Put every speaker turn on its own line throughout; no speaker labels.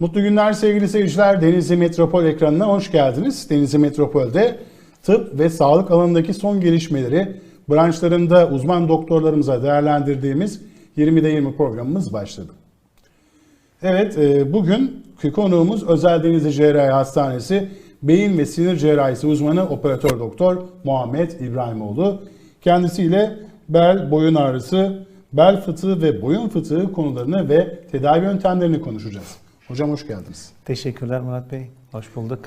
Mutlu günler sevgili seyirciler. Denizli Metropol ekranına hoş geldiniz. Denizli Metropol'de tıp ve sağlık alanındaki son gelişmeleri branşlarında uzman doktorlarımıza değerlendirdiğimiz 20'de 20 programımız başladı. Evet, e, bugünkü konuğumuz Özel Denizli Cerrahi Hastanesi Beyin ve Sinir Cerrahisi uzmanı operatör doktor Muhammed İbrahimoğlu. Kendisiyle bel, boyun ağrısı, bel fıtığı ve boyun fıtığı konularını ve tedavi yöntemlerini konuşacağız. Hocam hoş geldiniz.
Teşekkürler Murat Bey. Hoş bulduk.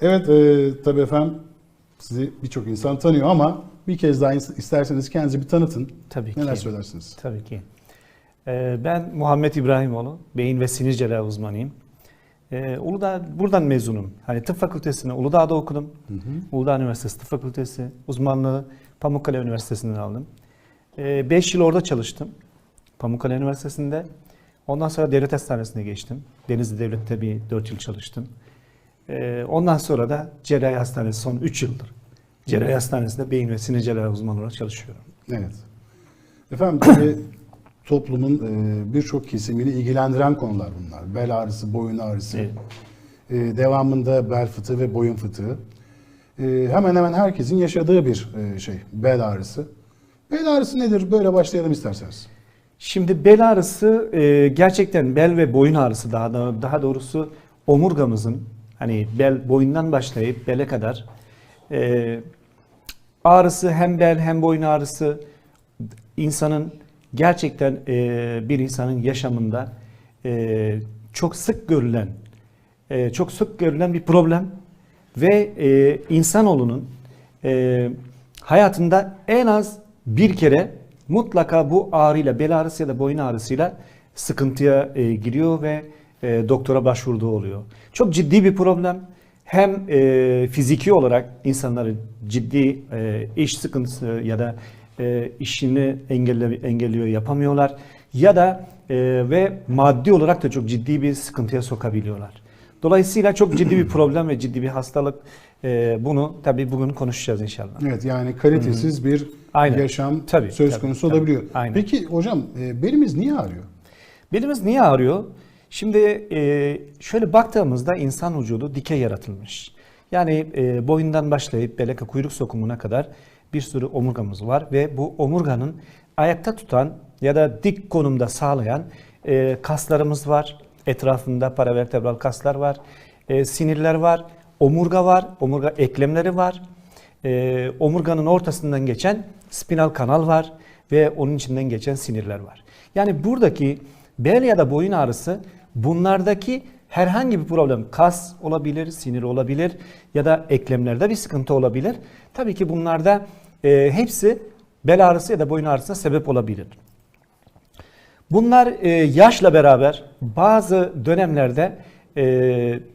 Evet, e, tabii efendim sizi birçok insan tanıyor ama bir kez daha isterseniz kendinizi bir tanıtın.
Tabii
Neler
ki.
söylersiniz?
Tabii ki. Ee, Ben Muhammed İbrahimoğlu. Beyin ve sinir cerrahi uzmanıyım. Ee, Uludağ, buradan mezunum. Hani tıp fakültesini Uludağ'da okudum. Uludağ Üniversitesi Tıp Fakültesi. Uzmanlığı Pamukkale Üniversitesi'nden aldım. 5 yıl orada çalıştım. Pamukkale Üniversitesi'nde. Ondan sonra devlet hastanesine geçtim. Denizli Devlet'te bir 4 yıl çalıştım. Ee, Ondan sonra da cerrahi hastanesi son 3 yıldır. Cerrahi hastanesinde beyin ve sinir cerrahi uzmanı olarak çalışıyorum.
Evet. Efendim tabii toplumun e, birçok kesimini ilgilendiren konular bunlar. Bel ağrısı, boyun ağrısı.
Evet.
E, devamında bel fıtığı ve boyun fıtığı. E, hemen hemen herkesin yaşadığı bir e, şey bel ağrısı. Bel ağrısı nedir? Böyle başlayalım isterseniz.
Şimdi bel ağrısı e, gerçekten bel ve boyun ağrısı daha da, daha doğrusu omurgamızın hani bel boyundan başlayıp bele kadar e, ağrısı hem bel hem boyun ağrısı insanın gerçekten e, bir insanın yaşamında e, çok sık görülen e, çok sık görülen bir problem ve e, insanoğlunun e, hayatında en az bir kere mutlaka bu ağrıyla bel ağrısı ya da boyun ağrısıyla sıkıntıya e, giriyor ve e, doktora başvurduğu oluyor. Çok ciddi bir problem. Hem e, fiziki olarak insanları ciddi e, iş sıkıntısı ya da e, işini engelle, engelliyor yapamıyorlar ya da e, ve maddi olarak da çok ciddi bir sıkıntıya sokabiliyorlar. Dolayısıyla çok ciddi bir problem ve ciddi bir hastalık. E, bunu tabii bugün konuşacağız inşallah.
Evet yani kalitesiz bir
Aynen.
yaşam
Tabii,
söz
tabii,
konusu
tabii.
olabiliyor.
Aynen.
Peki hocam e, belimiz niye ağrıyor?
Belimiz niye ağrıyor? Şimdi e, şöyle baktığımızda insan vücudu dikey yaratılmış. Yani e, boyundan başlayıp belki kuyruk sokumuna kadar bir sürü omurgamız var ve bu omurganın ayakta tutan ya da dik konumda sağlayan e, kaslarımız var. Etrafında paravertebral kaslar var, e, sinirler var, omurga var, omurga eklemleri var. E, omurganın ortasından geçen spinal kanal var ve onun içinden geçen sinirler var. Yani buradaki bel ya da boyun ağrısı bunlardaki herhangi bir problem kas olabilir, sinir olabilir ya da eklemlerde bir sıkıntı olabilir. Tabii ki bunlarda e, hepsi bel ağrısı ya da boyun ağrısına sebep olabilir. Bunlar e, yaşla beraber bazı dönemlerde e,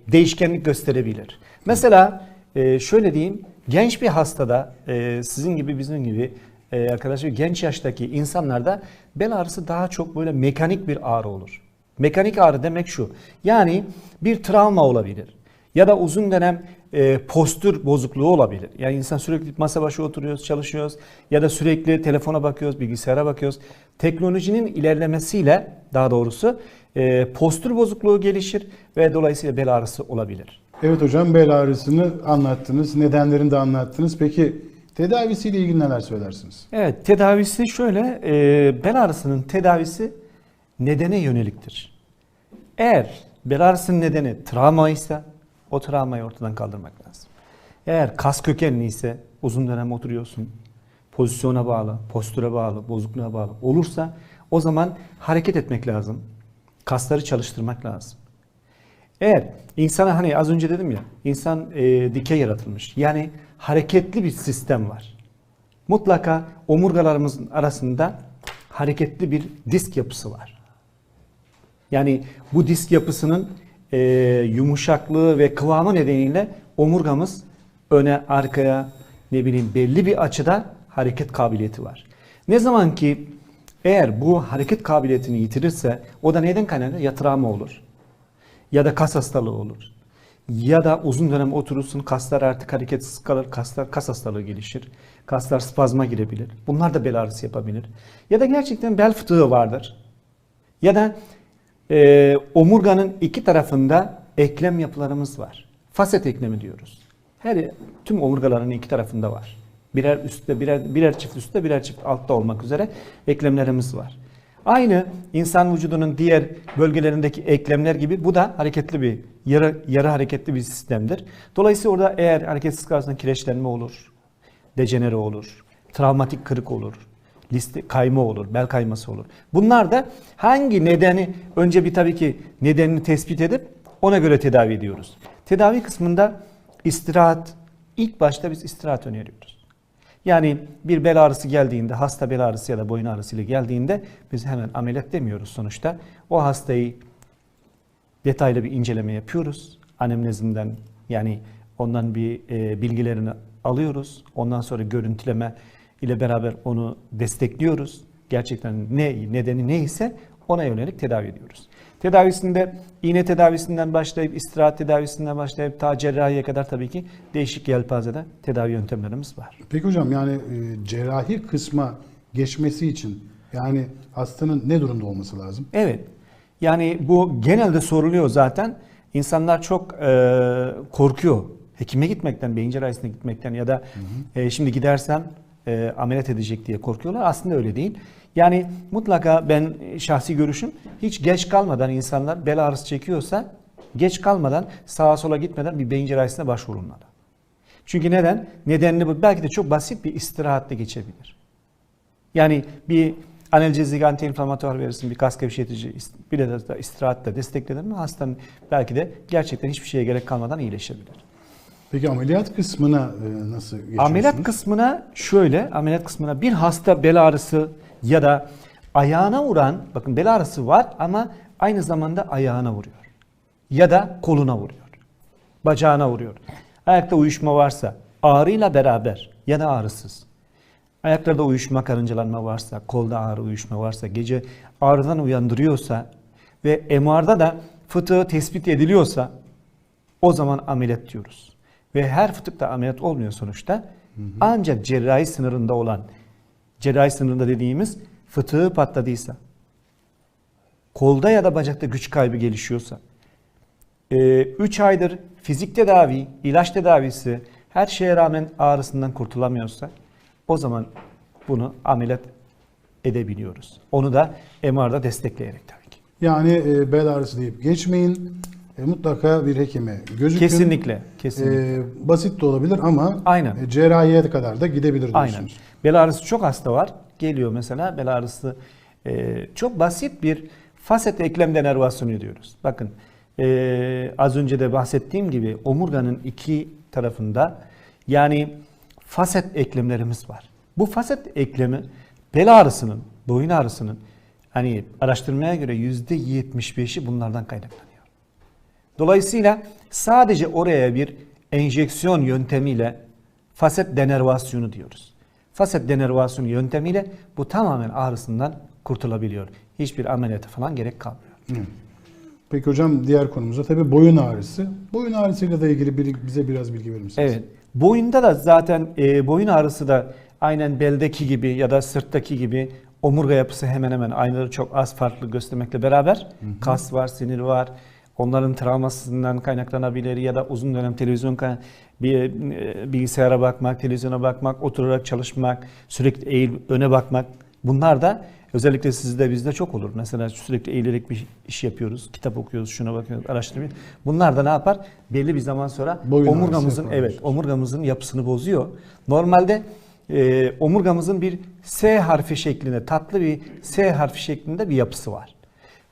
değişkenlik gösterebilir. Mesela e, şöyle diyeyim, genç bir hastada e, sizin gibi bizim gibi e, arkadaşlar genç yaştaki insanlarda bel ağrısı daha çok böyle mekanik bir ağrı olur. Mekanik ağrı demek şu, yani bir travma olabilir ya da uzun dönem e, postür bozukluğu olabilir. Yani insan sürekli masa başı oturuyoruz, çalışıyoruz ya da sürekli telefona bakıyoruz, bilgisayara bakıyoruz. Teknolojinin ilerlemesiyle daha doğrusu postür bozukluğu gelişir ve dolayısıyla bel ağrısı olabilir.
Evet hocam bel ağrısını anlattınız, nedenlerini de anlattınız. Peki tedavisiyle ilgili neler söylersiniz?
Evet, tedavisi şöyle, e, bel ağrısının tedavisi nedene yöneliktir. Eğer bel ağrısının nedeni travma ise o travmayı ortadan kaldırmak lazım. Eğer kas kökenli ise uzun dönem oturuyorsun, pozisyona bağlı, postüre bağlı, bozukluğa bağlı olursa o zaman hareket etmek lazım. Kasları çalıştırmak lazım. Eğer insana hani az önce dedim ya insan e, dikey yaratılmış. Yani hareketli bir sistem var. Mutlaka omurgalarımızın arasında hareketli bir disk yapısı var. Yani bu disk yapısının e, yumuşaklığı ve kıvamı nedeniyle omurgamız öne arkaya ne bileyim belli bir açıda hareket kabiliyeti var. Ne zaman ki eğer bu hareket kabiliyetini yitirirse o da neden kaynaklanır? Ya travma olur ya da kas hastalığı olur. Ya da uzun dönem oturursun kaslar artık hareketsiz kalır, kaslar kas hastalığı gelişir. Kaslar spazma girebilir. Bunlar da bel ağrısı yapabilir. Ya da gerçekten bel fıtığı vardır. Ya da e, omurganın iki tarafında eklem yapılarımız var. Faset eklemi diyoruz. Her tüm omurgaların iki tarafında var. Birer üstte, birer birer çift üstte, birer çift altta olmak üzere eklemlerimiz var. Aynı insan vücudunun diğer bölgelerindeki eklemler gibi bu da hareketli bir yarı yarı hareketli bir sistemdir. Dolayısıyla orada eğer hareketsiz kalırsa kireçlenme olur, dejenere olur, travmatik kırık olur, liste kayma olur, bel kayması olur. Bunlar da hangi nedeni önce bir tabii ki nedenini tespit edip ona göre tedavi ediyoruz. Tedavi kısmında istirahat ilk başta biz istirahat öneriyoruz. Yani bir bel ağrısı geldiğinde, hasta bel ağrısı ya da boyun ağrısı ile geldiğinde biz hemen ameliyat demiyoruz sonuçta. O hastayı detaylı bir inceleme yapıyoruz. Anemnezinden yani ondan bir e, bilgilerini alıyoruz. Ondan sonra görüntüleme ile beraber onu destekliyoruz. Gerçekten ne nedeni neyse ona yönelik tedavi ediyoruz. Tedavisinde iğne tedavisinden başlayıp istirahat tedavisinden başlayıp ta cerrahiye kadar tabii ki değişik yelpazede tedavi yöntemlerimiz var.
Peki hocam yani e, cerrahi kısma geçmesi için yani hastanın ne durumda olması lazım?
Evet. Yani bu genelde soruluyor zaten. İnsanlar çok e, korkuyor. Hekime gitmekten, beyin cerrahisine gitmekten ya da e, şimdi gidersem e, ameliyat edecek diye korkuyorlar. Aslında öyle değil. Yani mutlaka ben şahsi görüşüm hiç geç kalmadan insanlar bel ağrısı çekiyorsa geç kalmadan sağa sola gitmeden bir beyin cerrahisine başvurulmalı. Çünkü neden? Nedenini bu. Belki de çok basit bir istirahatle geçebilir. Yani bir analjezik antiinflamatuar verirsin, bir kas gevşetici, bir de istirahatle desteklenir mi hastanın belki de gerçekten hiçbir şeye gerek kalmadan iyileşebilir.
Peki ameliyat kısmına e, nasıl geçiyorsunuz?
Ameliyat kısmına şöyle, ameliyat kısmına bir hasta bel ağrısı ya da ayağına vuran, bakın bel ağrısı var ama aynı zamanda ayağına vuruyor. Ya da koluna vuruyor. Bacağına vuruyor. Ayakta uyuşma varsa ağrıyla beraber ya da ağrısız. Ayaklarda uyuşma, karıncalanma varsa, kolda ağrı, uyuşma varsa, gece ağrıdan uyandırıyorsa ve MR'da da fıtığı tespit ediliyorsa o zaman ameliyat diyoruz. Ve her fıtıkta ameliyat olmuyor sonuçta. Ancak cerrahi sınırında olan, cerrahi sınırında dediğimiz fıtığı patladıysa, kolda ya da bacakta güç kaybı gelişiyorsa, 3 aydır fizik tedavi, ilaç tedavisi, her şeye rağmen ağrısından kurtulamıyorsa o zaman bunu ameliyat edebiliyoruz. Onu da MR'da destekleyerek tabii ki.
Yani e, bel ağrısı deyip geçmeyin. E, mutlaka bir hekime gözükün.
Kesinlikle, kesinlikle.
E, basit de olabilir ama
Aynen.
e, cerrahiye kadar da gidebilir diyorsunuz.
Aynen. Bel ağrısı çok hasta var. Geliyor mesela bel ağrısı e, çok basit bir faset eklem denervasyonu diyoruz. Bakın e, az önce de bahsettiğim gibi omurganın iki tarafında yani faset eklemlerimiz var. Bu faset eklemi bel ağrısının, boyun ağrısının hani araştırmaya göre yüzde 75'i bunlardan kaynaklanıyor. Dolayısıyla sadece oraya bir enjeksiyon yöntemiyle faset denervasyonu diyoruz. Faset denervasyonu yöntemiyle bu tamamen ağrısından kurtulabiliyor. Hiçbir ameliyata falan gerek kalmıyor.
Peki hocam diğer konumuza tabii boyun ağrısı. Boyun ağrısıyla da ilgili bir, bize biraz bilgi verir misiniz?
Evet. Boyunda da zaten e, boyun ağrısı da aynen beldeki gibi ya da sırttaki gibi omurga yapısı hemen hemen aynıları çok az farklı göstermekle beraber kas var, sinir var. Onların travmasından kaynaklanabilir ya da uzun dönem televizyon bir e, bilgisayara bakmak, televizyona bakmak, oturarak çalışmak, sürekli eğil öne bakmak. Bunlar da özellikle sizde bizde çok olur. Mesela sürekli eğilerek bir iş yapıyoruz, kitap okuyoruz, şuna bakıyoruz, araştırıyoruz. Bunlar da ne yapar? Belli bir zaman sonra
Boyun
omurgamızın evet omurgamızın yapısını bozuyor. Normalde e, omurgamızın bir S harfi şeklinde tatlı bir S harfi şeklinde bir yapısı var.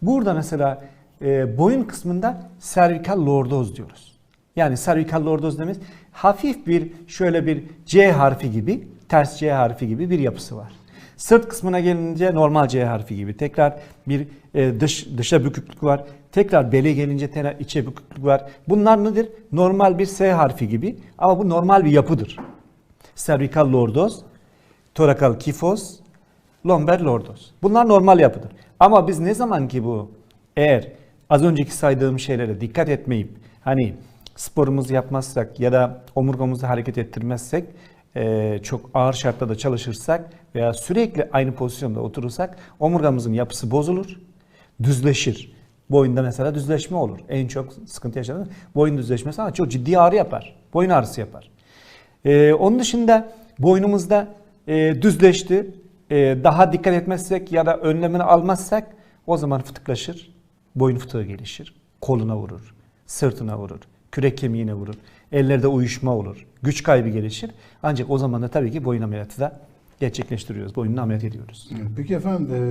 Burada mesela e, boyun kısmında servikal lordoz diyoruz. Yani servikal lordoz demek hafif bir şöyle bir C harfi gibi ters C harfi gibi bir yapısı var. Sırt kısmına gelince normal C harfi gibi tekrar bir e, dış dışa büküklük var. Tekrar bele gelince tekrar içe büküklük var. Bunlar nedir? Normal bir S harfi gibi ama bu normal bir yapıdır. Servikal lordoz, torakal kifoz, lomber lordoz. Bunlar normal yapıdır. Ama biz ne zaman ki bu eğer az önceki saydığım şeylere dikkat etmeyip hani sporumuzu yapmazsak ya da omurgamızı hareket ettirmezsek eee, çok ağır şartlarda çalışırsak veya sürekli aynı pozisyonda oturursak omurgamızın yapısı bozulur, düzleşir. Boyunda mesela düzleşme olur. En çok sıkıntı yaşadığımız boyun düzleşmesi ama çok ciddi ağrı yapar. Boyun ağrısı yapar. Ee, onun dışında boynumuzda e, düzleşti. E, daha dikkat etmezsek ya da önlemini almazsak o zaman fıtıklaşır. Boyun fıtığı gelişir. Koluna vurur. Sırtına vurur. Kürek kemiğine vurur. Ellerde uyuşma olur. Güç kaybı gelişir. Ancak o zaman da tabii ki boyun ameliyatı da gerçekleştiriyoruz. Boynunu ameliyat ediyoruz.
Peki efendim e,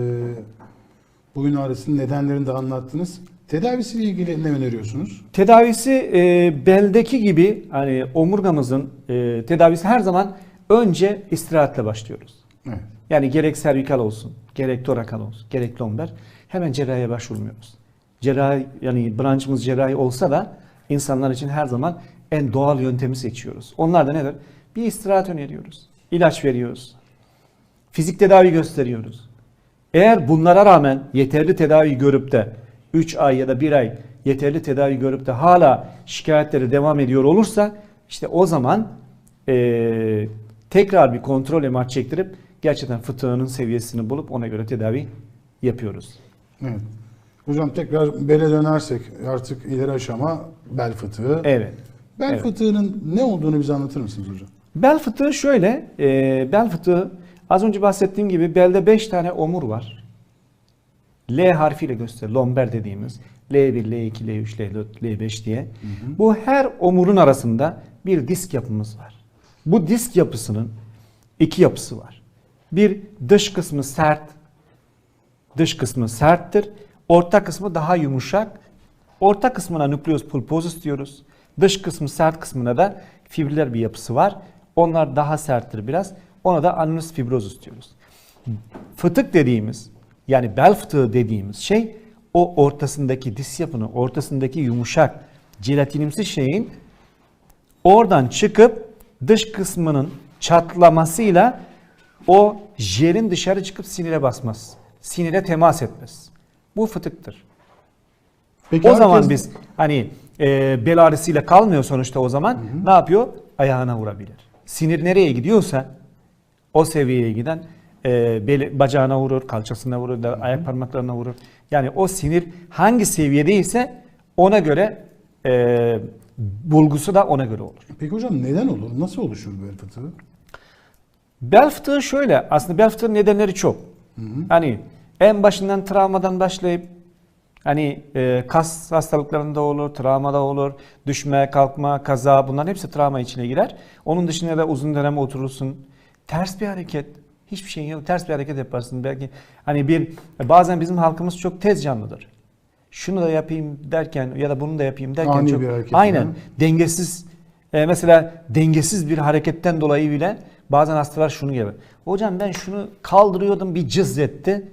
boyun ağrısının nedenlerini de anlattınız. Tedavisiyle ilgili ne öneriyorsunuz?
Tedavisi e, beldeki gibi hani omurgamızın e, tedavisi her zaman önce istirahatle başlıyoruz.
Evet.
Yani gerek servikal olsun, gerek torakal olsun, gerek lomber hemen cerrahiye başvurmuyoruz. Cerrahi yani branşımız cerrahi olsa da insanlar için her zaman en doğal yöntemi seçiyoruz. Onlar da nedir? Bir istirahat öneriyoruz. İlaç veriyoruz. Fizik tedavi gösteriyoruz. Eğer bunlara rağmen yeterli tedavi görüp de 3 ay ya da 1 ay yeterli tedavi görüp de hala şikayetleri devam ediyor olursa işte o zaman eee, tekrar bir kontrol MR çektirip gerçekten fıtığının seviyesini bulup ona göre tedavi yapıyoruz.
Evet. Hocam tekrar bele dönersek artık ileri aşama bel fıtığı.
Evet.
Bel
evet.
fıtığının ne olduğunu bize anlatır mısınız hocam?
Bel fıtığı şöyle, e, bel fıtığı az önce bahsettiğim gibi belde 5 tane omur var. L harfiyle göster, lomber dediğimiz L1, L2, L3, L4, L5 diye. Bu her omurun arasında bir disk yapımız var. Bu disk yapısının iki yapısı var. Bir dış kısmı sert, dış kısmı serttir. Orta kısmı daha yumuşak. Orta kısmına nükleus pulposus diyoruz. Dış kısmı sert kısmına da fibriller bir yapısı var. Onlar daha serttir biraz. Ona da annulus fibrosus diyoruz. Fıtık dediğimiz yani bel fıtığı dediğimiz şey o ortasındaki disk yapının ortasındaki yumuşak jelatinimsi şeyin oradan çıkıp dış kısmının çatlamasıyla o jelin dışarı çıkıp sinire basmaz. Sinire temas etmez. Bu fıtıktır.
Peki
o zaman biz hani e, bel ağrısıyla kalmıyor sonuçta o zaman ne yapıyor? Ayağına vurabilir. Sinir nereye gidiyorsa o seviyeye giden e, beli- bacağına vurur, kalçasına vurur, da ayak parmaklarına vurur. Yani o sinir hangi seviyedeyse ona göre e, bulgusu da ona göre olur.
Peki hocam neden olur? Nasıl oluşur bel fıtığı?
Bel fıtığı şöyle, aslında bel fıtığı nedenleri çok. Hani en başından travmadan başlayıp hani e, kas hastalıklarında olur, travmada olur, düşme, kalkma, kaza bunların hepsi travma içine girer. Onun dışında da uzun dönem oturursun. Ters bir hareket, hiçbir şeyin yok. Ters bir hareket yaparsın. Belki hani bir bazen bizim halkımız çok tez canlıdır. Şunu da yapayım derken ya da bunu da yapayım derken
Ani
çok
bir hareket
aynen
yani.
dengesiz e, mesela dengesiz bir hareketten dolayı bile bazen hastalar şunu gibi. Hocam ben şunu kaldırıyordum bir cız etti.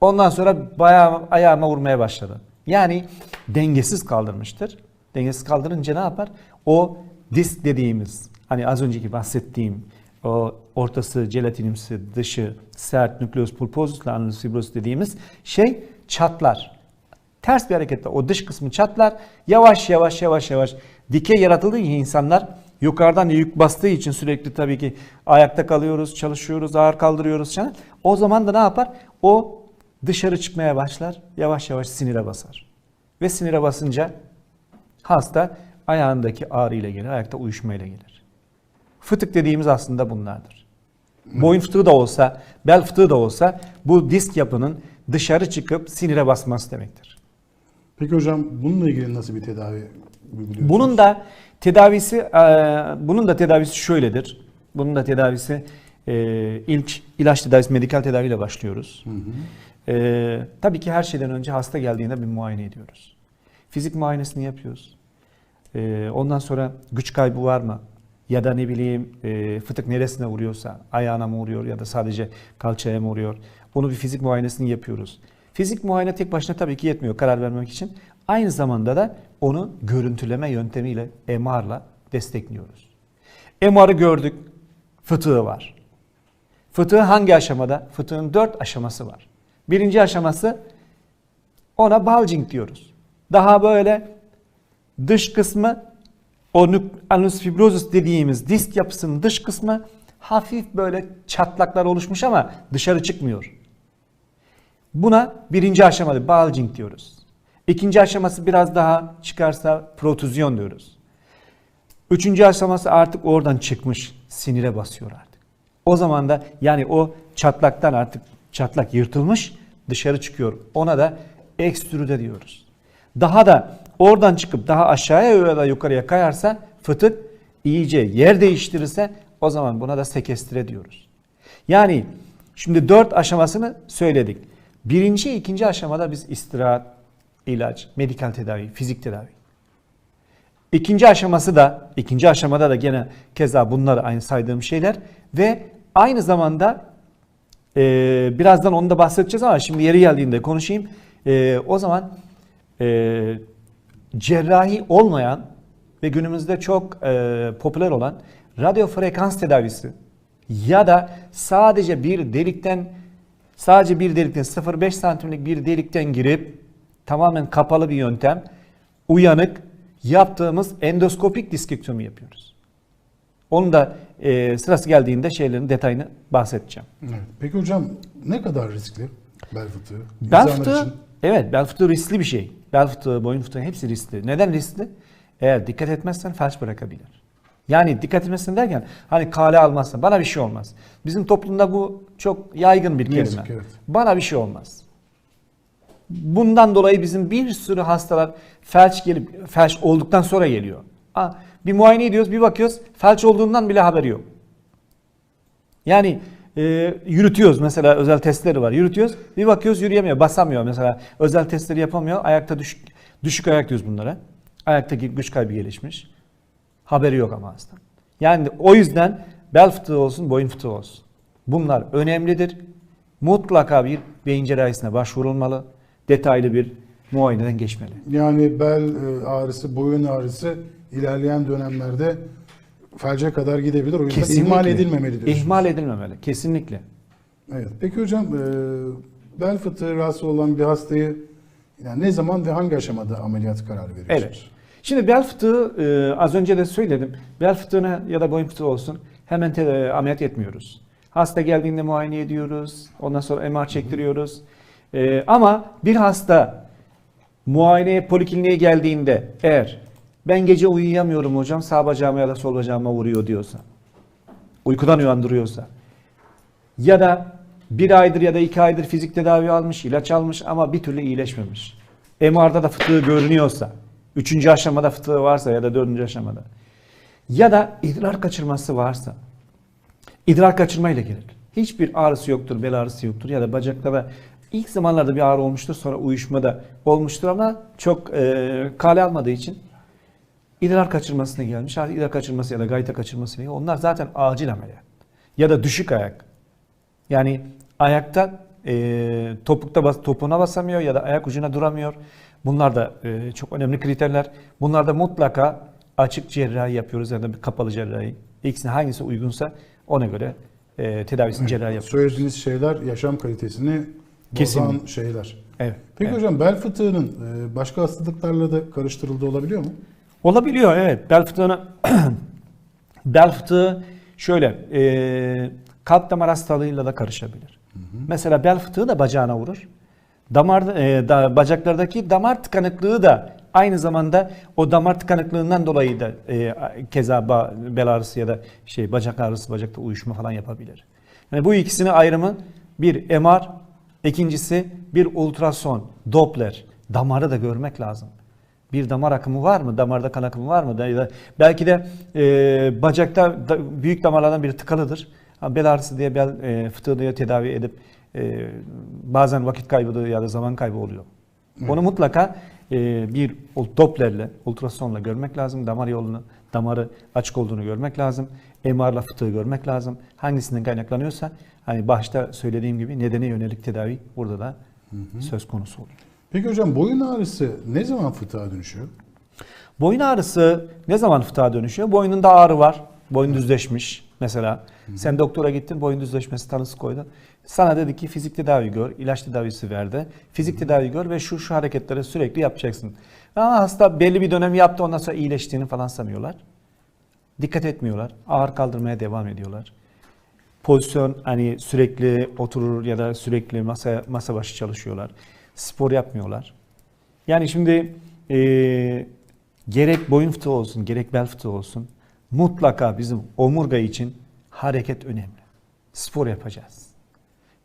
Ondan sonra bayağı ayağıma vurmaya başladı. Yani dengesiz kaldırmıştır. Dengesiz kaldırınca ne yapar? O disk dediğimiz hani az önceki bahsettiğim o ortası jelatinimsi, dışı sert nükleus pulposusla annulus fibrosus dediğimiz şey çatlar. Ters bir harekette o dış kısmı çatlar. Yavaş yavaş yavaş yavaş dikey yaratıldığı için insanlar yukarıdan yük bastığı için sürekli tabii ki ayakta kalıyoruz, çalışıyoruz, ağır kaldırıyoruz. O zaman da ne yapar? O dışarı çıkmaya başlar. Yavaş yavaş sinire basar. Ve sinire basınca hasta ayağındaki ağrı ile gelir, ayakta uyuşma ile gelir. Fıtık dediğimiz aslında bunlardır. Boyun fıtığı da olsa, bel fıtığı da olsa bu disk yapının dışarı çıkıp sinire basması demektir.
Peki hocam bununla ilgili nasıl bir tedavi uyguluyorsunuz?
Bunun da tedavisi e, bunun da tedavisi şöyledir. Bunun da tedavisi e, ilk ilaç tedavisi medikal tedaviyle başlıyoruz. E, tabii ki her şeyden önce hasta geldiğinde bir muayene ediyoruz. Fizik muayenesini yapıyoruz. E, ondan sonra güç kaybı var mı? Ya da ne bileyim e, fıtık neresine vuruyorsa ayağına mı vuruyor ya da sadece kalçaya mı vuruyor? Onu bir fizik muayenesini yapıyoruz. Fizik muayene tek başına tabii ki yetmiyor karar vermek için. Aynı zamanda da onu görüntüleme yöntemiyle MR'la destekliyoruz. MR'ı gördük, fıtığı var. Fıtığı hangi aşamada? Fıtığın dört aşaması var. Birinci aşaması ona bulging diyoruz. Daha böyle dış kısmı o annulus fibrosus dediğimiz disk yapısının dış kısmı hafif böyle çatlaklar oluşmuş ama dışarı çıkmıyor. Buna birinci aşamada bulging diyoruz. İkinci aşaması biraz daha çıkarsa protüzyon diyoruz. Üçüncü aşaması artık oradan çıkmış, sinire basıyor artık. O zaman da yani o çatlaktan artık çatlak yırtılmış, dışarı çıkıyor. Ona da ekstrüde diyoruz. Daha da oradan çıkıp daha aşağıya ya da yukarıya kayarsa fıtık iyice yer değiştirirse o zaman buna da sekestre diyoruz. Yani şimdi dört aşamasını söyledik. Birinci, ikinci aşamada biz istirahat, ilaç, medikal tedavi, fizik tedavi. İkinci aşaması da, ikinci aşamada da gene keza bunlar aynı saydığım şeyler ve aynı zamanda e, birazdan onu da bahsedeceğiz ama şimdi yeri geldiğinde konuşayım. E, o zaman e, cerrahi olmayan ve günümüzde çok e, popüler olan radyo frekans tedavisi ya da sadece bir delikten sadece bir delikten 0,5 santimlik bir delikten girip tamamen kapalı bir yöntem uyanık yaptığımız endoskopik diskektomi yapıyoruz. Onun da e, sırası geldiğinde şeylerin detayını bahsedeceğim.
Evet. Peki hocam ne kadar riskli bel fıtığı?
Bel fıtığı,
için?
evet bel fıtığı riskli bir şey. Bel fıtığı, boyun fıtığı hepsi riskli. Neden riskli? Eğer dikkat etmezsen felç bırakabilir. Yani dikkat etmezsen derken hani kale almazsan bana bir şey olmaz. Bizim toplumda bu çok yaygın bir kelime.
yazık evet.
Bana bir şey olmaz. Bundan dolayı bizim bir sürü hastalar felç gelip felç olduktan sonra geliyor. Ha, bir muayene ediyoruz, bir bakıyoruz felç olduğundan bile haberi yok. Yani e, yürütüyoruz mesela özel testleri var. Yürütüyoruz. Bir bakıyoruz yürüyemiyor, basamıyor mesela. Özel testleri yapamıyor. Ayakta düşük düşük ayak diyoruz bunlara. Ayaktaki güç kaybı gelişmiş. Haberi yok ama hasta. Yani o yüzden bel fıtığı olsun, boyun fıtığı olsun. Bunlar önemlidir. Mutlaka bir beyin cerrahisine başvurulmalı. Detaylı bir muayeneden geçmeli.
Yani bel e, ağrısı, boyun ağrısı ilerleyen dönemlerde felce kadar gidebilir. O yüzden
Kesinlikle.
ihmal edilmemeli diyorsunuz.
İhmal edilmemeli. Kesinlikle.
Evet. Peki hocam e, bel fıtığı rahatsız olan bir hastayı yani ne zaman ve hangi aşamada ameliyat kararı veriyorsunuz?
Evet. Şimdi bel fıtığı e, az önce de söyledim. Bel fıtığına ya da boyun fıtığı olsun hemen te- e, ameliyat etmiyoruz. Hasta geldiğinde muayene ediyoruz. Ondan sonra MR çektiriyoruz. E, ama bir hasta muayeneye polikliniğe geldiğinde eğer ben gece uyuyamıyorum hocam sağ bacağıma ya da sol bacağıma vuruyor diyorsa uykudan uyandırıyorsa ya da bir aydır ya da iki aydır fizik tedavi almış, ilaç almış ama bir türlü iyileşmemiş. MR'da da fıtığı görünüyorsa, üçüncü aşamada fıtığı varsa ya da dördüncü aşamada ya da idrar kaçırması varsa, idrar kaçırmayla gelir. Hiçbir ağrısı yoktur, bel ağrısı yoktur ya da bacaklarda ilk zamanlarda bir ağrı olmuştur sonra uyuşma da olmuştur ama çok e, kale almadığı için idrar kaçırmasına gelmiş. Artık idrar kaçırması ya da gayta kaçırmasına gelmiş. Onlar zaten acil ameliyat. Ya da düşük ayak. Yani ayakta e, topukta bas, topuğuna basamıyor ya da ayak ucuna duramıyor. Bunlar da e, çok önemli kriterler. Bunlarda mutlaka açık cerrahi yapıyoruz ya da bir kapalı cerrahi. İkisine hangisi uygunsa ona göre e, tedavisini cerrahi yapıyoruz.
Söylediğiniz şeyler yaşam kalitesini bozan
Kesinlikle.
şeyler.
Evet.
Peki
evet.
hocam bel fıtığının e, başka hastalıklarla da karıştırıldığı olabiliyor mu?
Olabiliyor evet. Bel fıtığına bel fıtığı şöyle e, kalp damar hastalığıyla da karışabilir. Mesela bel fıtığı da bacağına vurur. Damar e, da, bacaklardaki damar tıkanıklığı da aynı zamanda o damar tıkanıklığından dolayı da e, keza ba- bel ağrısı ya da şey bacak ağrısı, bacakta uyuşma falan yapabilir. Yani bu ikisini ayrımı bir MR, ikincisi bir ultrason, Doppler. Damarı da görmek lazım. Bir damar akımı var mı? Damarda kan akımı var mı? Da belki de e, bacakta da, büyük damarlardan biri tıkalıdır. Bel ağrısı diye bel e, fıtığı diye tedavi edip e, bazen vakit kaybı ya da zaman kaybı oluyor. Onu mutlaka e, bir Doppler'le, ultrasonla görmek lazım. Damar yolunu, damarı açık olduğunu görmek lazım. MR'la fıtığı görmek lazım. Hangisinden kaynaklanıyorsa hani başta söylediğim gibi nedene yönelik tedavi burada da söz konusu oluyor.
Peki hocam boyun ağrısı ne zaman fıtığa dönüşüyor?
Boyun ağrısı ne zaman fıtığa dönüşüyor? Boynunda ağrı var. Boyun düzleşmiş mesela. Sen doktora gittin boyun düzleşmesi tanısı koydu. Sana dedi ki fizik tedavi gör, ilaç tedavisi verdi. Fizik tedavi gör ve şu şu hareketleri sürekli yapacaksın. Ama hasta belli bir dönem yaptı ondan sonra iyileştiğini falan sanıyorlar. Dikkat etmiyorlar. Ağır kaldırmaya devam ediyorlar. Pozisyon hani sürekli oturur ya da sürekli masa masa başı çalışıyorlar. Spor yapmıyorlar. Yani şimdi e, gerek boyun fıtığı olsun, gerek bel fıtığı olsun mutlaka bizim omurga için hareket önemli. Spor yapacağız.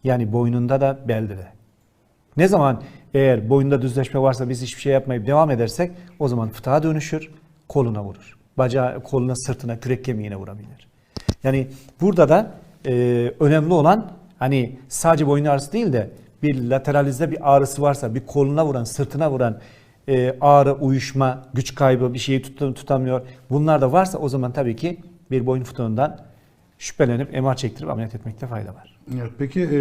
Yani boynunda da belde de. Ne zaman eğer boyunda düzleşme varsa biz hiçbir şey yapmayıp devam edersek o zaman fıtığa dönüşür, koluna vurur. Bacağı, koluna, sırtına, kürek kemiğine vurabilir. Yani burada da e, önemli olan hani sadece boyun ağrısı değil de bir lateralizde bir ağrısı varsa, bir koluna vuran, sırtına vuran e, ağrı, uyuşma, güç kaybı, bir şeyi tut- tutamıyor. Bunlar da varsa o zaman tabii ki bir boyun fıtığından şüphelenip MR çektirip ameliyat etmekte fayda var.
Evet, peki e,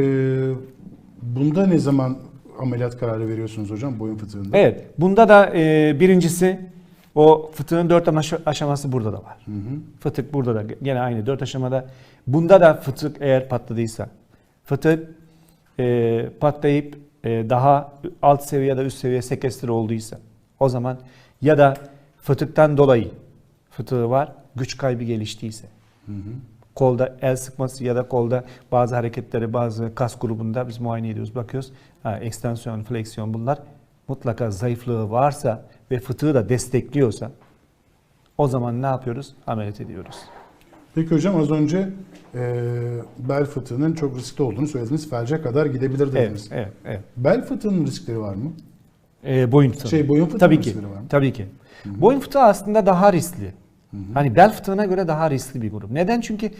bunda ne zaman ameliyat kararı veriyorsunuz hocam boyun fıtığında?
Evet, bunda da e, birincisi o fıtığın dört aşa- aşaması burada da var.
Hı hı.
Fıtık burada da gene aynı dört aşamada. Bunda da fıtık eğer patladıysa, fıtık e, patlayıp e, daha alt seviye ya da üst seviye sekestir olduysa o zaman ya da fıtıktan dolayı fıtığı var, güç kaybı geliştiyse,
Hı hı.
kolda el sıkması ya da kolda bazı hareketleri bazı kas grubunda biz muayene ediyoruz bakıyoruz. Ha, ekstensiyon, fleksiyon bunlar mutlaka zayıflığı varsa ve fıtığı da destekliyorsa o zaman ne yapıyoruz? Ameliyat ediyoruz.
Peki hocam az önce e, bel fıtığının çok riskli olduğunu söylediniz. Felce kadar gidebilir
Evet,
dediniz.
evet, evet.
Bel fıtığının riskleri var mı?
Ee, boyun fıtığı.
Şey, boyun fıtığı
Tabii ki.
var mı?
Tabii ki. Boyun fıtığı aslında daha riskli. Hani bel fıtığına göre daha riskli bir grup. Neden? Çünkü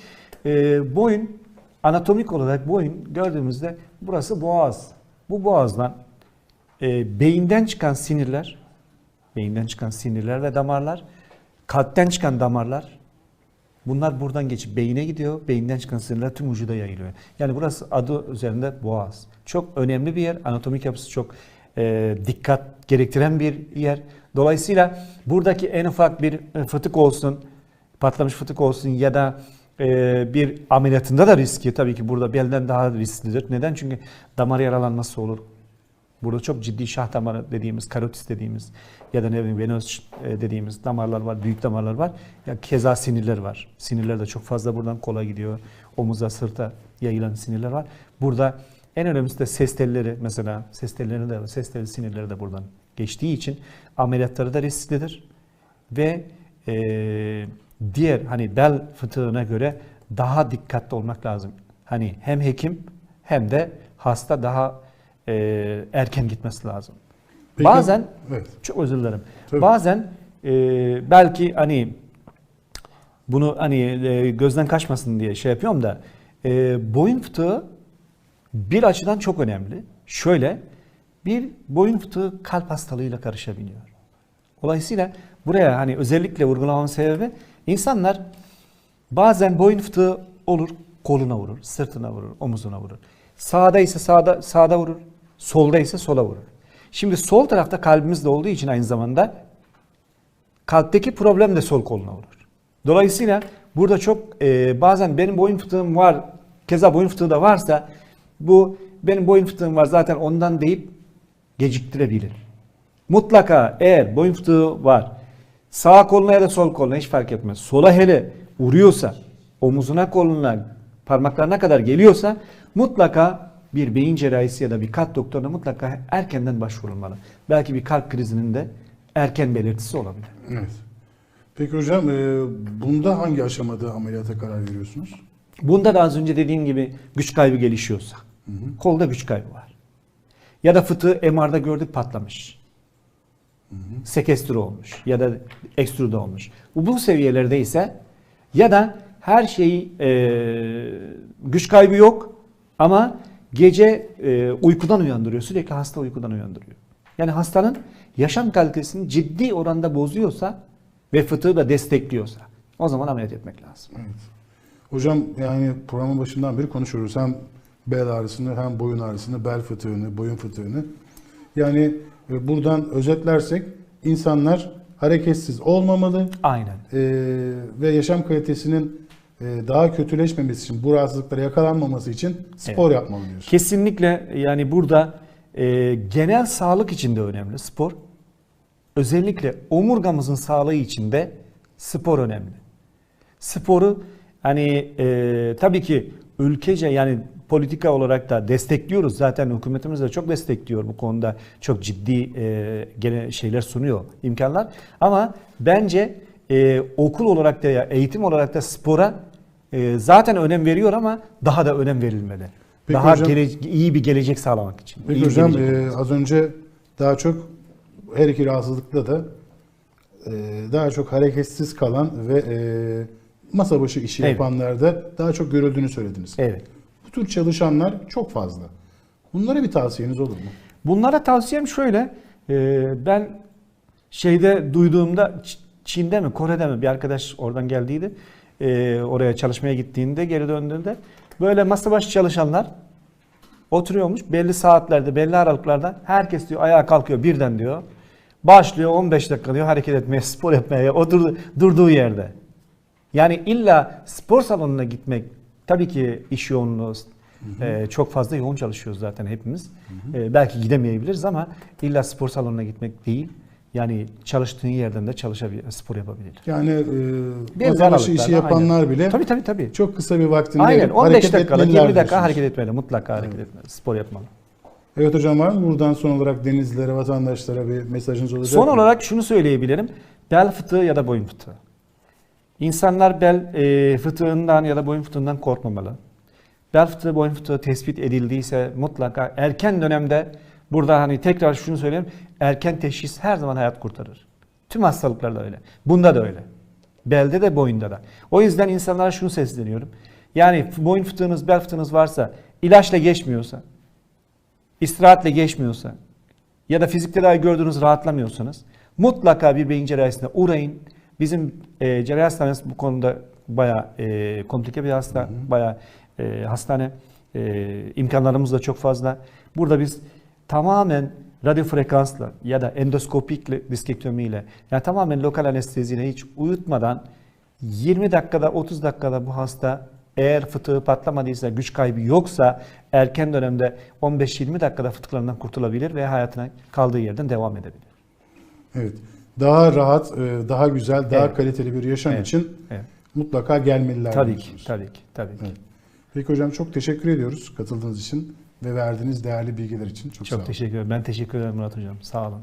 e, boyun anatomik olarak boyun gördüğümüzde burası boğaz. Bu boğazdan e, beyinden çıkan sinirler, beyinden çıkan sinirler ve damarlar, kalpten çıkan damarlar bunlar buradan geçip beyine gidiyor. Beyinden çıkan sinirler tüm vücuda yayılıyor. Yani burası adı üzerinde boğaz. Çok önemli bir yer. Anatomik yapısı çok e, dikkat gerektiren bir yer. Dolayısıyla buradaki en ufak bir e, fıtık olsun, patlamış fıtık olsun ya da e, bir ameliyatında da riski tabii ki burada belden daha risklidir. Neden? Çünkü damar yaralanması olur. Burada çok ciddi şah damarı dediğimiz, karotis dediğimiz ya da ne bileyim venöz e, dediğimiz damarlar var, büyük damarlar var. Ya keza sinirler var. Sinirler de çok fazla buradan kola gidiyor. Omuza, sırta yayılan sinirler var. Burada en önemlisi de ses telleri mesela ses telleri de ses telli sinirleri de buradan geçtiği için ameliyatları da risklidir. Ve e, diğer hani bel fıtığına göre daha dikkatli olmak lazım. Hani hem hekim hem de hasta daha e, erken gitmesi lazım.
Peki-
Bazen
Evet.
çok özür dilerim.
Tabii.
Bazen e, belki hani bunu hani e, gözden kaçmasın diye şey yapıyorum da e, boyun fıtığı bir açıdan çok önemli. Şöyle bir boyun fıtığı kalp hastalığıyla karışabiliyor. Dolayısıyla buraya hani özellikle vurgulamamın sebebi insanlar bazen boyun fıtığı olur, koluna vurur, sırtına vurur, omuzuna vurur. Sağda ise sağda sağda vurur, solda ise sola vurur. Şimdi sol tarafta kalbimiz de olduğu için aynı zamanda kalpteki problem de sol koluna vurur. Dolayısıyla burada çok e, bazen benim boyun fıtığım var, keza boyun fıtığı da varsa bu benim boyun fıtığım var zaten ondan deyip geciktirebilir. Mutlaka eğer boyun fıtığı var, sağ koluna ya da sol koluna hiç fark etmez. Sola hele vuruyorsa, omuzuna koluna, parmaklarına kadar geliyorsa mutlaka bir beyin cerrahisi ya da bir kalp doktoruna mutlaka erkenden başvurulmalı. Belki bir kalp krizinin de erken belirtisi olabilir.
Evet. Peki hocam e, bunda hangi aşamada ameliyata karar veriyorsunuz?
Bunda da az önce dediğim gibi güç kaybı gelişiyorsa, kolda güç kaybı var. Ya da fıtığı MR'da gördük patlamış. Sekestri olmuş ya da ekstrüde olmuş. Bu, bu seviyelerde ise ya da her şeyi e, güç kaybı yok ama gece e, uykudan uyandırıyor. Sürekli hasta uykudan uyandırıyor. Yani hastanın yaşam kalitesini ciddi oranda bozuyorsa ve fıtığı da destekliyorsa o zaman ameliyat etmek lazım.
Evet. Hocam yani programın başından beri konuşuyoruz. Hem bel ağrısını hem boyun ağrısını, bel fıtığını, boyun fıtığını. Yani e, buradan özetlersek insanlar hareketsiz olmamalı
Aynen.
e, ve yaşam kalitesinin daha kötüleşmemesi için, bu rahatsızlıklara yakalanmaması için spor yapmalı diyorsun.
Kesinlikle yani burada e, genel sağlık için de önemli spor. Özellikle omurgamızın sağlığı için de spor önemli. Sporu hani e, tabii ki ülkece yani politika olarak da destekliyoruz. Zaten hükümetimiz de çok destekliyor bu konuda. Çok ciddi e, gene şeyler sunuyor, imkanlar. Ama bence e, okul olarak da ya eğitim olarak da spora e, zaten önem veriyor ama daha da önem verilmeli.
Peki
daha
hocam-
gele- iyi bir gelecek sağlamak için.
Peki
İyi
hocam e, az önce daha çok her iki rahatsızlıkta da e, daha çok hareketsiz kalan ve e, masa başı işi
Evet.
yapanlarda daha çok görüldüğünü söylediniz.
Evet.
Bu tür çalışanlar çok fazla. Bunlara bir tavsiyeniz olur mu?
Bunlara tavsiyem şöyle. e, ben şeyde duyduğumda Çin'de mi Kore'de mi bir arkadaş oradan geldiydi. E, oraya çalışmaya gittiğinde geri döndüğünde böyle masa başı çalışanlar oturuyormuş belli saatlerde belli aralıklarda herkes diyor ayağa kalkıyor birden diyor. Başlıyor 15 dakika diyor hareket etmeye spor yapmaya oturdu, durduğu yerde. Yani illa spor salonuna gitmek tabii ki iş yoğunluğu e, çok fazla yoğun çalışıyoruz zaten hepimiz. E, belki gidemeyebiliriz ama illa spor salonuna gitmek değil. Yani çalıştığın yerden de çalışabilir, spor yapabilir.
Yani e, başı işi yapanlar
aynen.
bile
Tabii tabii tabii.
çok kısa bir vaktinde
Aynen 15
hareket
dakikalık
etmeliler
20 dakika
diyorsunuz.
hareket etmeli. Mutlaka hareket etmeli. Spor yapmalı.
Evet hocam var mı buradan son olarak denizlilere, vatandaşlara bir mesajınız olacak
Son
mı?
olarak şunu söyleyebilirim. Bel fıtığı ya da boyun fıtığı. İnsanlar bel e, fıtığından ya da boyun fıtığından korkmamalı. Bel fıtığı, boyun fıtığı tespit edildiyse mutlaka erken dönemde burada hani tekrar şunu söyleyeyim. Erken teşhis her zaman hayat kurtarır. Tüm hastalıklarda öyle. Bunda da öyle. Belde de boyunda da. O yüzden insanlara şunu sesleniyorum. Yani boyun fıtığınız, bel fıtığınız varsa, ilaçla geçmiyorsa, istirahatle geçmiyorsa ya da fizik tedavi gördüğünüz rahatlamıyorsanız mutlaka bir beyin cerrahisine uğrayın. Bizim e, cerrahi hastanemiz bu konuda bayağı e, komplike bir hasta, bayağı e, hastane e, imkanlarımız da çok fazla. Burada biz tamamen radyo frekansla ya da endoskopik diskektomiyle yani tamamen lokal anesteziyle hiç uyutmadan 20 dakikada 30 dakikada bu hasta eğer fıtığı patlamadıysa, güç kaybı yoksa erken dönemde 15-20 dakikada fıtıklarından kurtulabilir ve hayatına kaldığı yerden devam edebilir.
Evet. Daha rahat, e, daha güzel, daha
Evet.
kaliteli bir yaşam
Evet.
için
Evet.
mutlaka gelmeliler.
Tabii ki,
diyorsunuz.
tabii ki, tabii ki.
Evet. Peki hocam çok teşekkür ediyoruz katıldığınız için ve verdiğiniz değerli bilgiler için. Çok, sağ
Çok
olun.
teşekkür ederim. Ben teşekkür ederim Murat Hocam. Sağ olun.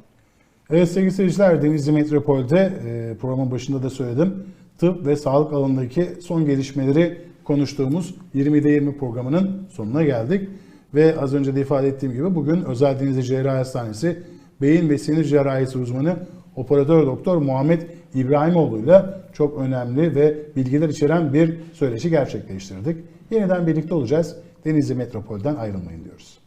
Evet sevgili seyirciler Denizli Metropol'de e, programın başında da söyledim. Tıp ve sağlık alanındaki son gelişmeleri konuştuğumuz 20'de 20 programının sonuna geldik. Ve az önce de ifade ettiğim gibi bugün Özel Denizli Cerrahi Hastanesi Beyin ve Sinir Cerrahisi uzmanı Operatör Doktor Muhammed İbrahimoğlu ile çok önemli ve bilgiler içeren bir söyleşi gerçekleştirdik. Yeniden birlikte olacağız. Denizli Metropol'den ayrılmayın diyoruz.